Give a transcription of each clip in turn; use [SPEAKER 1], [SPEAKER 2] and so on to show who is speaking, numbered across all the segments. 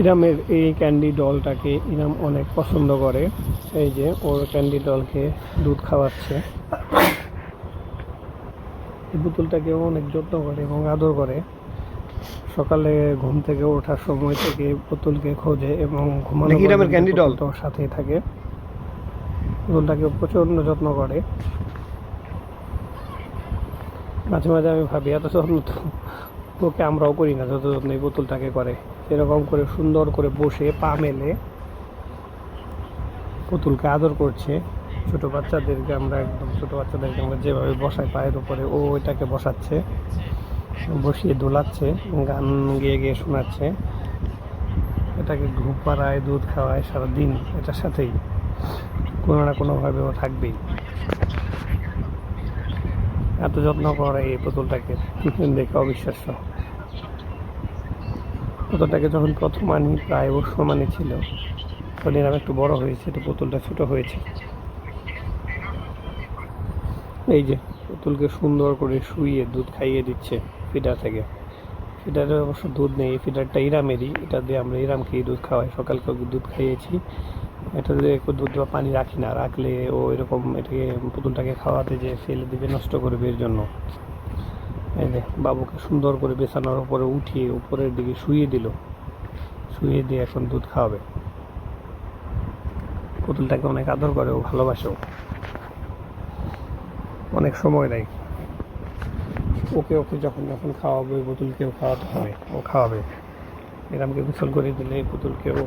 [SPEAKER 1] ইরামের এই ক্যান্ডি ডলটাকে ইরাম অনেক পছন্দ করে। এই যে ওর ক্যান্ডি ডলকে দুধ খাওয়াচ্ছে। এই পুতুলটাকে অনেক যত্ন করে এবং আদর করে। সকালে ঘুম থেকে ওঠার সময় থেকে পুতুলকে খোঁজে এবং ঘুমানো
[SPEAKER 2] ইরামের ক্যান্ডি ডল।
[SPEAKER 1] ওর সাথেই থাকে। পুতুলটাকে প্রচণ্ড যত্ন করে। মাঝে মাঝে আমি ভাবি এত যত্ন তো ওকে আমরাও করি না যত যত্ন এই পুতুলটাকে করে। এরকম করে সুন্দর করে বসে পা মেলে। পুতুলকে আদর করছে। ছোট বাচ্চাদেরকে আমরা একদম, ছোট বাচ্চাদেরকে আমরা যেভাবে বসাই পায়ের উপরে, ও এটাকে বসাচ্ছে। বসিয়ে দোলাচ্ছে, গান গেয়ে গিয়ে শোনাচ্ছে। এটাকে ঘুম পাড়ায়, দুধ খাওয়ায় সারাদিন এটার সাথেই। কোনো না কোনোভাবে ও থাকবেই। এত যত্ন করে এই পুতুলটাকে। দেখে অবিশ্বাস্য। পুতুলটাকে যখন প্রথম আনি, প্রায় ওর সমানে ছিল এরকম একটু বড় হয়েছে, তো পুতুলটা ছোট হয়েছে। এই যে, পুতুলকে সুন্দর করে শুইয়ে দুধ খাইয়ে দিচ্ছে ফিডার থেকে। ফিডারে অবশ্য দুধ নেই, এই ফিডারটা ইরামেরই। এটা দিয়ে আমরা ইরামকেই দুধ খাওয়াই। সকালকে ওকে দুধ খাইয়েছি। এটা দিয়ে একটু দুধ বা পানি রাখি না, রাখলে ও এরকম এটাকে, পুতুলটাকে খাওয়াতে যে ফেলে দিবে, নষ্ট করবে এর জন্য। বাবুকে সুন্দর করে বেছানোর উপরে উঠিয়ে উপরের দিকে শুয়ে দিল। শুয়ে দিয়ে এখন দুধ খাওয়াবে। পুতুলটাকে অনেক আদর করে ও ভালোবাসেও অনেক সময় নেয়। ওকে ওকে যখন যখন খাওয়াবে, পুতুলকেও খাওয়াতে হবে, ও খাওয়াবে। এরমকে গোসল করে দিলে পুতুলকে ও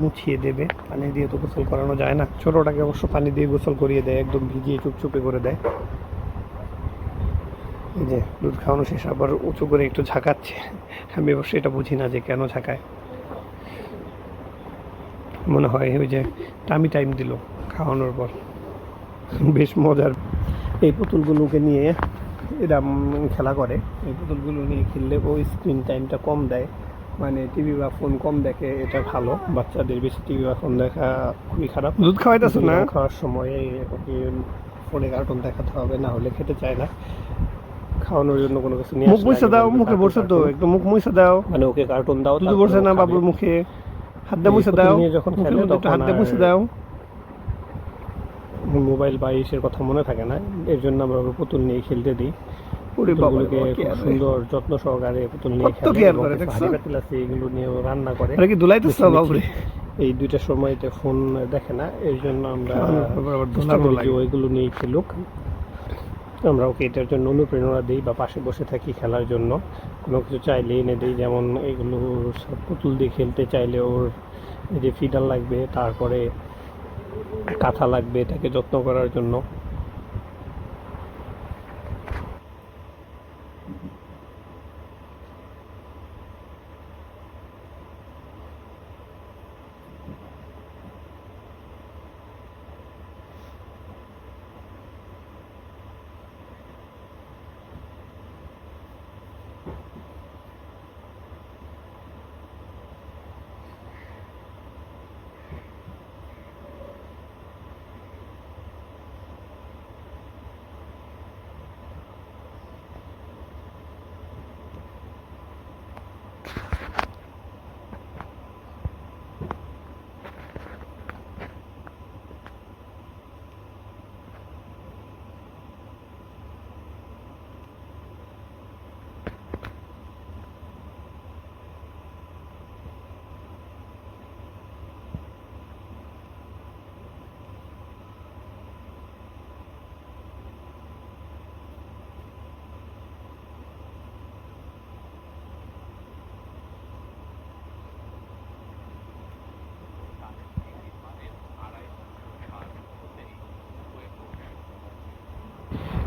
[SPEAKER 1] মুছিয়ে দেবে। পানি দিয়ে তো গোসল করানো যায় না। ছোটোটাকে অবশ্য পানি দিয়ে গোসল করিয়ে দেয়, একদম ভিজিয়ে চুপচুপে করে দেয়। এই যে দুধ খাওয়ানো শেষ আবার উঁচু করে একটু ঝাঁকাচ্ছে। আমি অবশ্যই এটা বুঝি না যে কেন ঝাঁকায়। মনে হয় ওই যে টামি টাইম দিল খাওয়ানোর পর। বেশ মজার। এই পুতুলগুলোকে নিয়ে এরম খেলা করে। এই পুতুলগুলো নিয়ে খেললে ওই স্ক্রিন টাইমটা কম দেয়। মানে টিভি বা ফোন কম দেখে এটা ভালো। বাচ্চাদের বেশি টিভি বা ফোন দেখা খুবই খারাপ।
[SPEAKER 2] দুধ খাওয়াইতেছে না?
[SPEAKER 1] খাওয়ার সময় ওকে ফোনে কার্টুন দেখাতে হবে না হলে খেতে চায় না। খাওয়ানোর জন্য কোনো কিছু নিয়ে
[SPEAKER 2] মুখ মুছে দাও মুখে তো একটু মুখ মুছে দাও।
[SPEAKER 1] মানে ওকে কার্টুন দাও
[SPEAKER 2] দুধ না বাবুর মুখে হাত দিয়ে মুছে দাও।
[SPEAKER 1] যখন খেলে তখন
[SPEAKER 2] হাত দিয়ে মুছে দাও।
[SPEAKER 1] মোবাইল বা ইসের কথা মনে থাকে না এর জন্য আমরা ওকে পুতুল নিয়ে খেলতে দিই। পুতুলগুলোকে খুব সুন্দর যত্ন সহকারে পুতুল নিয়ে খেলে? পাতিল আছে এগুলো নিয়ে ও রান্না করে।
[SPEAKER 2] কি দুলাইতেছ। বাবুরে?
[SPEAKER 1] এই দুইটার সময়তে ফোন দেখে না এর জন্য আমরা। ওইগুলো নিয়ে খেলুক। আমরা ওকে এটার জন্য অনুপ্রেরণা দিই বা পাশে বসে থাকি খেলার জন্য। কোনো কিছু চাইলে এনে দিই, যেমন এগুলো সব পুতুল দিয়ে খেলতে চাইলে ওর যে ফিডার লাগবে, তারপরে কাঁথা লাগবে, এটাকে যত্ন করার জন্য।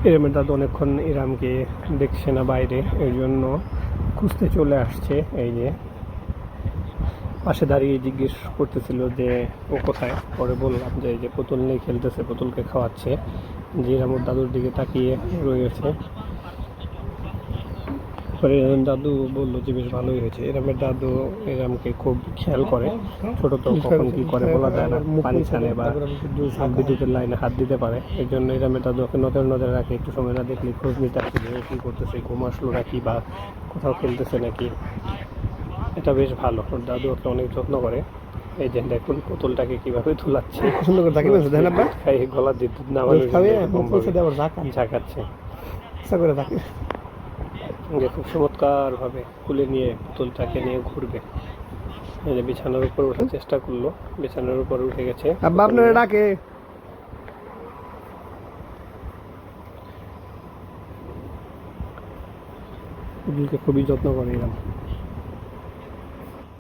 [SPEAKER 1] ইরামের দাদু অনেকক্ষণ ইরামকে দেখছে না বাইরে এই জন্য খুঁজতে চলে আসছে, এই যে। পাশে দাঁড়িয়ে জিজ্ঞেস করতেছিল যে, ও কোথায়? পরে বললাম যে, এই যে পুতুল নিয়ে খেলতেছে, পুতুলকে খাওয়াচ্ছে। যে ইরামুর দাদুর দিকে তাকিয়ে রয়েছে। এরম দাদু বলল যে বেশ ভালোই হয়েছে। এরামের দাদু এরামকে খুব খেয়াল করে। ছোট তো কখন কি করে বলা যায় না। পানি ছানে বা বিদ্যুতের লাইনে হাত দিতে পারে। এই জন্য এরামের দাদু ওকে নজর নজরে রাখে একটু সময় না দেখলে খোঁজ নিতে আসে যে কী করতেছে ঘুম আসলো নাকি বা কোথাও খেলতেছে নাকি। এটা বেশ ভালো। ওর দাদু ওকে অনেক যত্ন করে। এই যে দেখুন পুতুলটাকে কীভাবে ধুলাচ্ছে
[SPEAKER 2] সুন্দর করে থাকি বলছে দেখেন
[SPEAKER 1] খাই গলা দিয়ে দুধ
[SPEAKER 2] দুধ খাবে মুখ দেওয়ার
[SPEAKER 1] ঝাঁকাচ্ছে।
[SPEAKER 2] ইচ্ছা করে থাকি
[SPEAKER 1] যে খুব চমৎকার ভাবে খুলে নিয়ে পুতুলটাকে নিয়ে ঘুরবে। যে বিছানার উপর ওঠার চেষ্টা করল। বিছানার উপর উঠে গেছে।
[SPEAKER 2] আব্বা আপনারা ডাকে।
[SPEAKER 1] পুতুলকে খুবই যত্ন করে এরকম